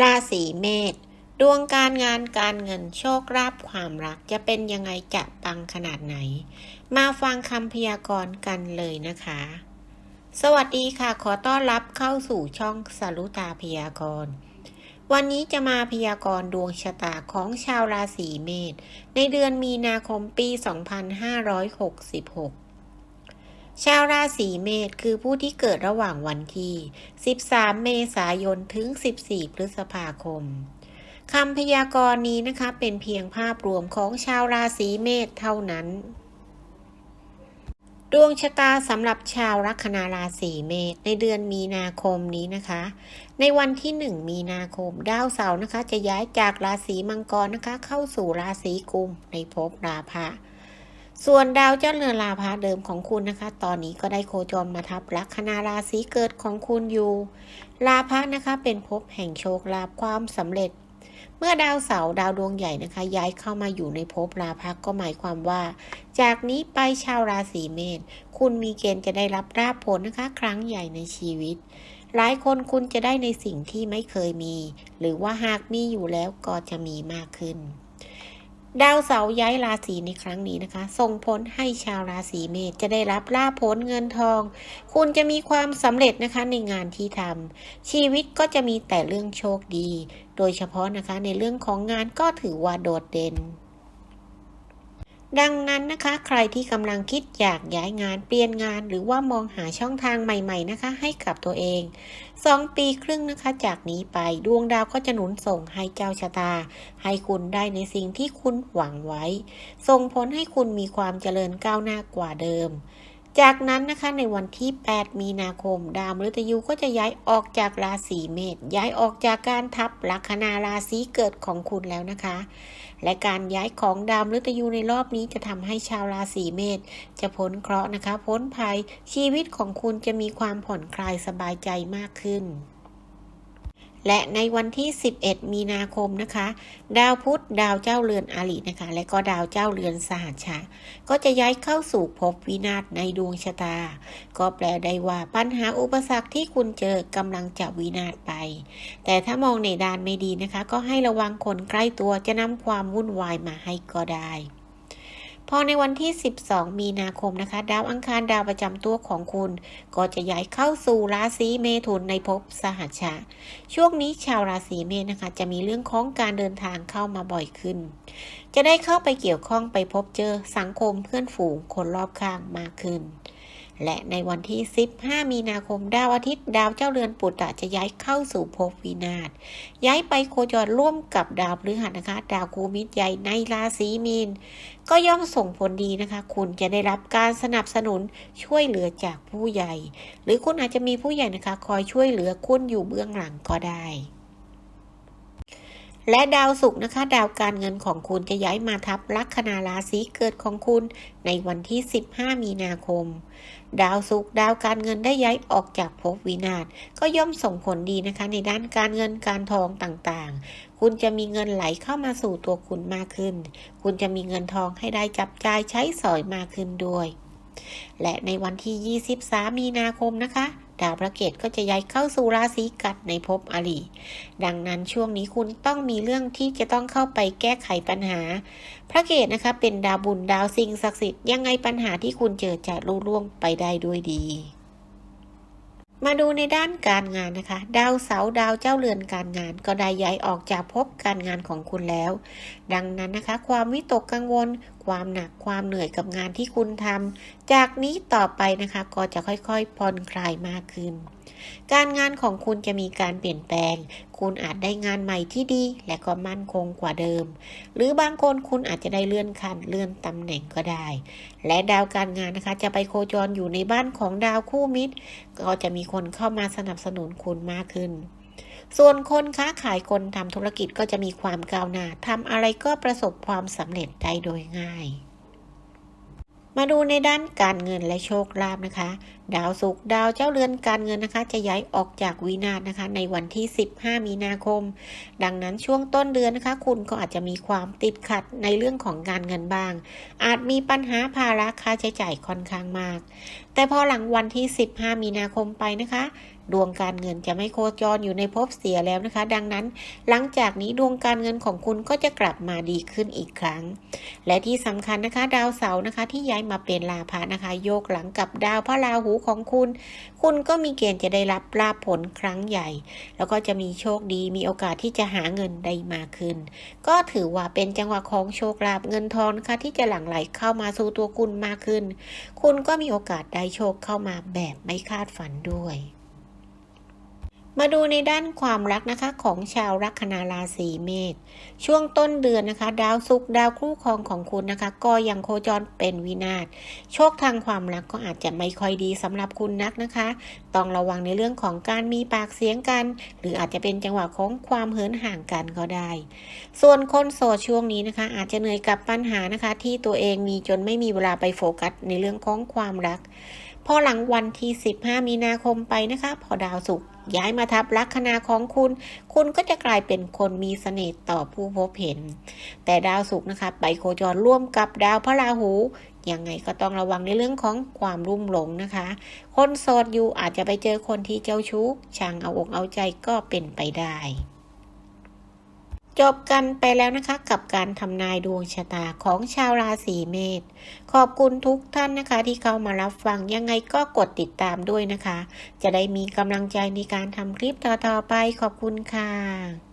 ราศีเมษดวงการงานการเงินโชคลาภความรักจะเป็นยังไงจะปังขนาดไหน มาฟังคำพยากรณ์กันเลยนะคะ สวัสดีค่ะ ขอต้อนรับเข้าสู่ช่องสรุตาพยากรณ์วันนี้จะมาพยากรณ์ดวงชะตาของชาวราศีเมษในเดือนมีนาคมปี 2566 ชาวราศีเมษคือผู้ที่เกิดระหว่างวันที่ 13 เมษายน ถึง 14 พฤษภาคมคำพยากรณ์นี้นะคะ เป็นเพียงภาพรวมของชาวราศีเมษเท่านั้น ดวงชะตาสำหรับชาวลัคนาราศีเมษในเดือนมีนาคมนี้นะคะ ในวันที่ 1 มีนาคม ดาวเสาร์นะคะ จะย้ายจากราศีมังกรนะคะ เข้าสู่ราศีกุมในภพราพะ ส่วนดาวเจ้าเรือนราพาเดิมของคุณนะคะ ตอนนี้ก็ได้โคจรมาทับลัคนาราศีเกิดของคุณอยู่ราพะนะคะเป็นภพแห่งโชคลาภความสำเร็จ เมื่อดาวเสาร์ดาวดวงใหญ่นะคะ ย้ายเข้ามาอยู่ในภพราพะก็หมายความว่า จากนี้ไปชาวราศีเมษคุณมีเกณฑ์จะได้รับราบผลนะคะ ครั้งใหญ่ในชีวิต หลายคนคุณจะได้ในสิ่งที่ไม่เคยมี หรือว่าหากมีอยู่แล้วก็จะมีมากขึ้น ดาวเสาร์ย้ายราศีในครั้งนี้นะคะ ส่งผลให้ชาวราศีเมษจะได้รับลาภผลเงินทอง คุณจะมีความสำเร็จนะคะในงานที่ทำชีวิตก็จะมีแต่เรื่องโชคดี โดยเฉพาะนะคะในเรื่องของงานก็ถือว่าโดดเด่น ดังนั้นนะคะ ใครที่กำลังคิดอยากย้ายงานเปลี่ยนงาน หรือว่ามองหาช่องทางใหม่ ๆนะคะ ให้กับตัวเองสองปีครึ่งนะคะ จากนี้ไปดวงดาวก็จะหนุนส่งให้เจ้าชะตา ให้คุณได้ในสิ่งที่คุณหวังไว้ ส่งผลให้คุณมีความเจริญก้าวหน้ากว่าเดิม จากนั้นนะคะในวันที่ 8 มีนาคม ดาวมฤตยูก็จะย้ายออกจากราศีเมษย้ายออกจากการทับลัคนาราศีเกิดของคุณแล้วนะคะ และการย้ายของดาวมฤตยูในรอบนี้จะทำให้ชาวราศีเมษจะพ้นเคราะห์นะคะ พ้นภัยชีวิตของคุณจะมีความผ่อนคลายสบายใจมากขึ้น และในวันที่ 11 มีนาคมนะคะ ดาวพุธดาวเจ้าเรือนอารินะคะ และก็ดาวเจ้าเรือนสหัชชะก็จะย้ายเข้าสู่ภพวินาศในดวงชะตา ก็แปลได้ว่าปัญหาอุปสรรคที่คุณเจอกำลังจะวินาศไป แต่ถ้ามองในด้านไม่ดีนะคะ ก็ให้ระวังคนใกล้ตัวจะนำความวุ่นวายมาให้ก็ได้ พอในวันที่ 12 มีนาคมนะคะ ดาวอังคารดาวประจำตัวของคุณ ก็จะย้ายเข้าสู่ราศีเมถุนในภพสหัชชะ ช่วงนี้ชาวราศีเมษนะคะ จะมีเรื่องของการเดินทางเข้ามาบ่อยขึ้น จะได้เข้าไปเกี่ยวข้องไปพบเจอสังคมเพื่อนฝูงคนรอบข้างมากขึ้น และในวันที่ 15 มีนาคมดาวอาทิตย์ ดาวเจ้าเรือนปุตตะจะย้ายเข้าสู่ภพวินาศย้ายไปโคจรร่วมกับดาวพฤหัสนะคะ ดาวคูมิตรใหญ่ในราศีมีน ก็ย่อมส่งผลดีนะคะ คุณจะได้รับการสนับสนุนช่วยเหลือจากผู้ใหญ่ หรือคุณอาจจะมีผู้ใหญ่นะคะ คอยช่วยเหลือคุณอยู่เบื้องหลังก็ได้ และดาวศุกร์นะคะ ดาวการเงินของคุณจะย้ายมาทับลัคนาราศีเกิดของคุณในวันที่ 15 มีนาคม ดาวศุกร์ดาวการเงินได้ย้ายออกจากภพวินาศก็ย่อมส่งผลดีนะคะ ในด้านการเงินการทองต่างๆ คุณจะมีเงินไหลเข้ามาสู่ตัวคุณมากขึ้น คุณจะมีเงินทองให้ได้จับจ่ายใช้สอยมากขึ้นด้วย และในวันที่ 23 มีนาคมนะคะ ดาวพระเกตก็จะย้ายเข้าสู่ราศีกัดในภพอริดังนั้นช่วงนี้คุณต้องมีเรื่องที่จะต้องเข้าไปแก้ไขปัญหา พระเกตนะคะเป็นดาวบุญดาวสิ่งศักดิ์สิทธิ์ยังไงปัญหาที่คุณเจอจะรุ่ร่วงไปได้ด้วยดี มาดูในด้านการงานนะคะ ดาวเสาร์ดาวเจ้าเรือนการงาน ก็ได้ย้ายออกจากภพการงานของคุณแล้ว ดังนั้นนะคะ ความวิตกกังวล ความหนักความเหนื่อยกับงานที่คุณทำจากนี้ต่อไปนะคะ ก็จะค่อยๆผ่อนคลายมากขึ้น การงานของคุณจะมีการเปลี่ยนแปลง คุณอาจได้งานใหม่ที่ดี และก็มั่นคงกว่าเดิม หรือบางคนคุณอาจจะได้เลื่อนขั้นเลื่อนตำแหน่งก็ได้ และดาวการงานนะคะ จะไปโคจรอยู่ในบ้านของดาวคู่มิตร ก็จะมีคนเข้ามาสนับสนุนคุณมากขึ้นส่วนคนค้าขายคนทำธุรกิจก็จะมีความก้าวหน้าทำอะไรก็ประสบความสำเร็จได้โดยง่าย มาดูในด้านการเงินและโชคลาภนะคะดาวศุกร์ดาวเจ้าเรือนการเงินนะคะ จะย้ายออกจากวินาศนะคะ ในวันที่ 15 มีนาคม ดังนั้นช่วงต้นเดือนนะคะ คุณก็อาจจะมีความติดขัดในเรื่องของการเงินบ้าง อาจมีปัญหาภาระค่าใช้จ่ายค่อนข้างมาก แต่พอหลังวันที่ 15 มีนาคมไปนะคะดวงการเงินจะไม่โคจรอยู่ในภพเสียแล้วนะคะ ดังนั้นหลังจากนี้ดวงการเงินของคุณก็จะกลับมาดีขึ้นอีกครั้ง และที่สำคัญนะคะ ดาวเสาร์นะคะ ที่ย้ายมาเป็นลาภะนะคะ โยกหลังกับดาวพระราหูของคุณ คุณก็มีเกณฑ์จะได้รับลาภผลครั้งใหญ่ แล้วก็จะมีโชคดีมีโอกาสที่จะหาเงินได้มากขึ้น ก็ถือว่าเป็นจังหวะของโชคลาภเงินทองนค่ะที่จะหลั่งไหลเข้ามาสู่ตัวคุณมากขึ้น คุณก็มีโอกาสได้โชคเข้ามาแบบไม่คาดฝันด้วย มาดูในด้านความรักนะคะของชาวลัคนาราศีเมษช่วงต้นเดือนนะคะ ดาวศุกร์ดาวคู่ครองของคุณนะคะ ก็ยังโคจรเป็นวินาศโชคทางความรักก็อาจจะไม่ค่อยดีสำหรับคุณนักนะคะ ต้องระวังในเรื่องของการมีปากเสียงกัน หรืออาจจะเป็นจังหวะของความเหินห่างกันก็ได้ ส่วนคนโสดช่วงนี้นะคะ อาจจะเหนื่อยกับปัญหานะคะ ที่ตัวเองมีจนไม่มีเวลาไปโฟกัสในเรื่องของความรักพอหลังวันที่ 15 มีนาคมไปนะคะ พอดาวศุกร์ ย้ายมาทับลัคนาของคุณ คุณก็จะกลายเป็นคนมีเสน่ห์ต่อผู้พบเห็น แต่ดาวศุกร์นะคะไปโคจรร่วมกับดาวพระราหูยังไงก็ต้องระวังในเรื่องของความรุ่มหลงนะคะ คนโสดอยู่อาจจะไปเจอคนที่เจ้าชู้ช่างเอาอกเอาใจก็เป็นไปได้ จบกันไปแล้วนะคะกับการทำนายดวงชะตาของชาวราศีเมษ ขอบคุณทุกท่านนะคะ ที่เข้ามารับฟังยังไงก็กดติดตามด้วยนะคะ จะได้มีกำลังใจในการทำคลิปต่อๆไปขอบคุณค่ะ